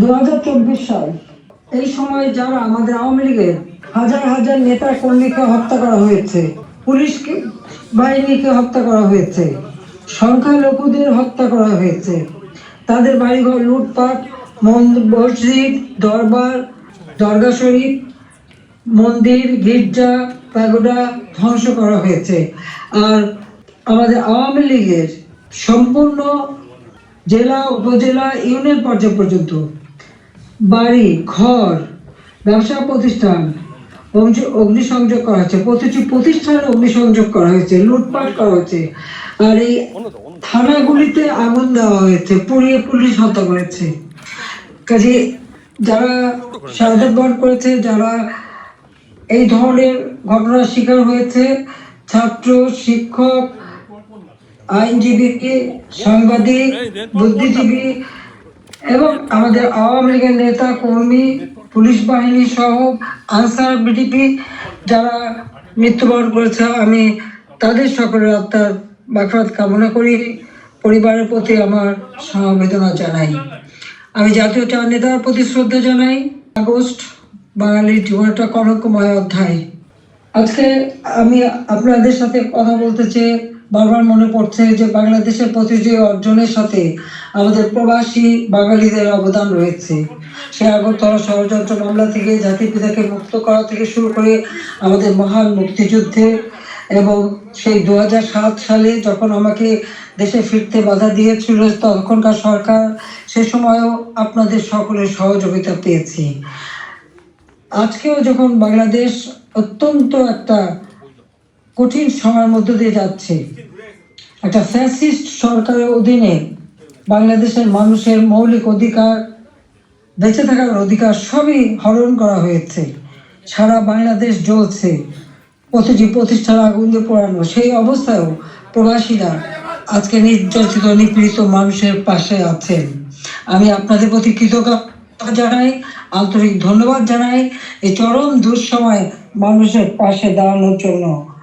দু হাজার চব্বিশ সাল। এই সময় যারা আমাদের আওয়ামী লীগের হাজার হাজার নেতা কর্মীকে হত্যা করা হয়েছে, পুলিশকে বাহিনীকে হত্যা করা হয়েছে সংখ্যালঘুদের হত্যা করা হয়েছে, তাদের বাড়িঘর, লুটপাট মসজিদ, দরবার, দরগা শরীফ, মন্দির, গির্জা, প্যাগোডা ধ্বংস করা হয়েছে। আর আমাদের আওয়ামী লীগের সম্পূর্ণ জেলা, উপজেলা, ইউনিয়ন পর্যায় পর্যন্ত বাড়ি, ঘর, ব্যবসা প্রতিষ্ঠান অগ্নিসংযোগ করা হয়েছে। প্রতিটি প্রতিষ্ঠানে অগ্নিসংযোগ করা হয়েছে, লুটপাট করা হয়েছে। আর এই থানাগুলিতে আগুন দেওয়া হয়েছে, পুড়িয়ে পুলিশ হত্যা করেছে। কাজে যারা শাহাদাত বরণ করেছে, যারা এই ধরনের ঘটনার শিকার হয়েছে, ছাত্র, শিক্ষক আইনজীবী সাংবাদিক, বুদ্ধিজীবী এবং আমাদের আওয়ামী লীগের নেতা, কর্মী, পুলিশ বাহিনী সহ আনসার বিডিপি যারা মৃত্যুবরণ করেছে, আমি তাদের সকলের আত্মার বাকরাত কামনা করি। পরিবারের প্রতি আমার সমবেদনা জানাই। আমি জাতীয় চার নেতার প্রতি শ্রদ্ধা জানাই। আগস্ট, বাঙালির জীবন একটা কলঙ্কময় অধ্যায়। আজকে আমি আপনাদের সাথে কথা বলতে চেয়ে বারবার মনে পড়ছে যে বাংলাদেশের প্রতিটি অর্জনের সাথে আমাদের প্রবাসী বাঙালিদের অবদান রয়েছে। সে আগরতলা ষড়যন্ত্র মামলা থেকে জাতির পিতাকে মুক্ত করা থেকে শুরু করে আমাদের মহান মুক্তিযুদ্ধে এবং সেই দু হাজার সাত সালে যখন আমাকে দেশে ফিরতে বাধা দিয়েছিল, তখনকার সরকার সে সময়ও আপনাদের সকলের সহযোগিতা পেয়েছি। আজকেও যখন বাংলাদেশ অত্যন্ত একটা কঠিন সময়ের মধ্য দিয়ে যাচ্ছে। একটা ফ্যাসিস্ট সরকারের অধীনে বাংলাদেশের মানুষের মৌলিক অধিকার, বেঁচে থাকার অধিকার সবই হরণ করা হয়েছে। সারা বাংলাদেশ জ্বলছে। প্রতিটি প্রতিষ্ঠান আগুন দিয়ে পোড়ানো। সেই অবস্থায়ও প্রবাসীরা আজকে নির্যাতিত, নিপীড়িত মানুষের পাশে আছেন। আমি আপনাদের প্রতি কৃতজ্ঞতা জানাই, আন্তরিক ধন্যবাদ জানাই। এই চরম দুঃসময়ে মানুষের পাশে দাঁড়ানোর জন্য